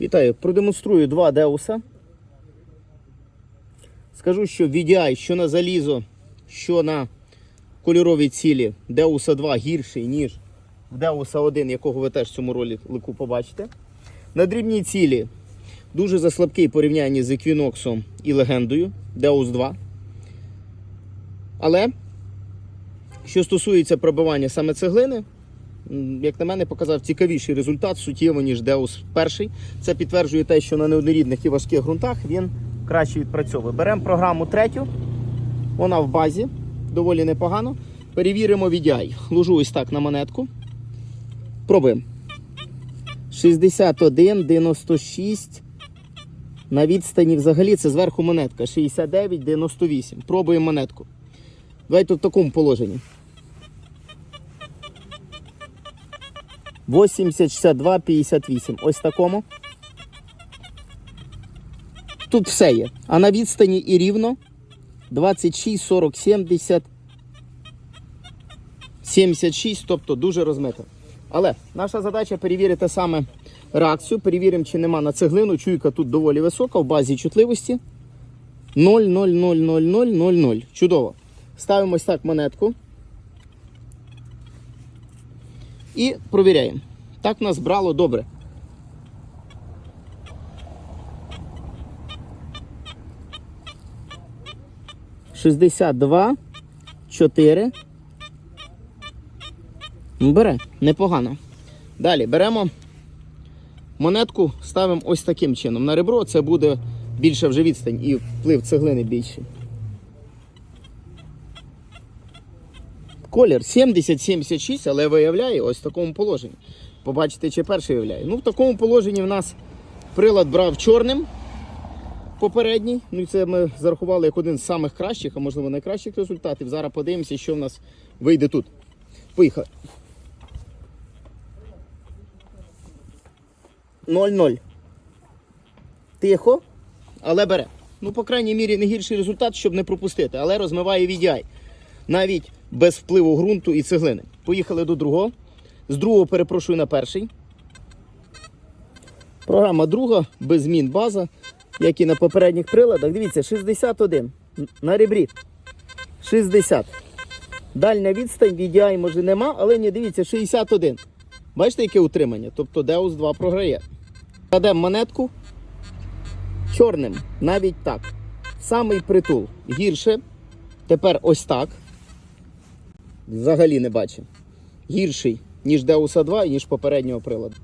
Вітаю, продемонструю два Деуса. Скажу, що VDI, що на залізо, що на кольорові цілі Деуса 2 гірший, ніж Деуса 1, якого ви теж в цьому ролику побачите. На дрібній цілі дуже заслабкий порівнянні з Equinox і легендою Deus 2. Але, що стосується пробивання саме цеглини, як на мене, показав цікавіший результат суттєво, ніж Deus перший. Це підтверджує те, що на неоднорідних і важких ґрунтах він краще відпрацьовує. Беремо програму третю, вона в базі, доволі непогано. Перевіримо VDI. Ложу ось так на монетку. Пробуємо. 61, 96. На відстані взагалі це зверху монетка. 69, 98. Пробуємо монетку. Давайте в такому положенні. 80, 62, 58. Ось такому. Тут все є. А на відстані і рівно 26, 40, 70, 76, тобто дуже розмито. Але наша задача перевірити саме реакцію. Перевіримо, чи нема на цеглину. Чуйка тут доволі висока, в базі чутливості. 0, 0, 0, 0, 0, 0, 0. Чудово. Ставимо ось так монетку. І провіряємо. Так нас брало добре. Шістдесят два, чотири. Ну, Бере, непогано. Далі беремо монетку, ставимо ось таким чином. На ребро це буде більша вже відстань і вплив цеглини більший. Колір 70-76, але виявляє ось в такому положенні. Побачите, чи перший виявляє. Ну, в такому положенні в нас прилад брав чорним попередній. Ну і це ми зарахували як один з самих кращих, а можливо найкращих результатів. Зараз подивимося, що в нас вийде тут. Поїхали. 0-0. Тихо, але бере. Ну, по крайній мірі, не гірший результат, щоб не пропустити, але розмиває VDI. Навіть без впливу ґрунту і цеглини. Поїхали до другого. З другого перепрошую на перший. Програма друга, без змін база, як і на попередніх приладах. Дивіться, 61 на ребрі. 60. Дальня відстань, VDI може нема, але ні, дивіться, 61. Бачите, яке утримання? Тобто Deus 2 програє. Кладемо монетку чорним, навіть так. Самий притул. Гірше. Тепер ось так. Взагалі не бачимо. Гірший, ніж Deus 2 і ніж попереднього приладу.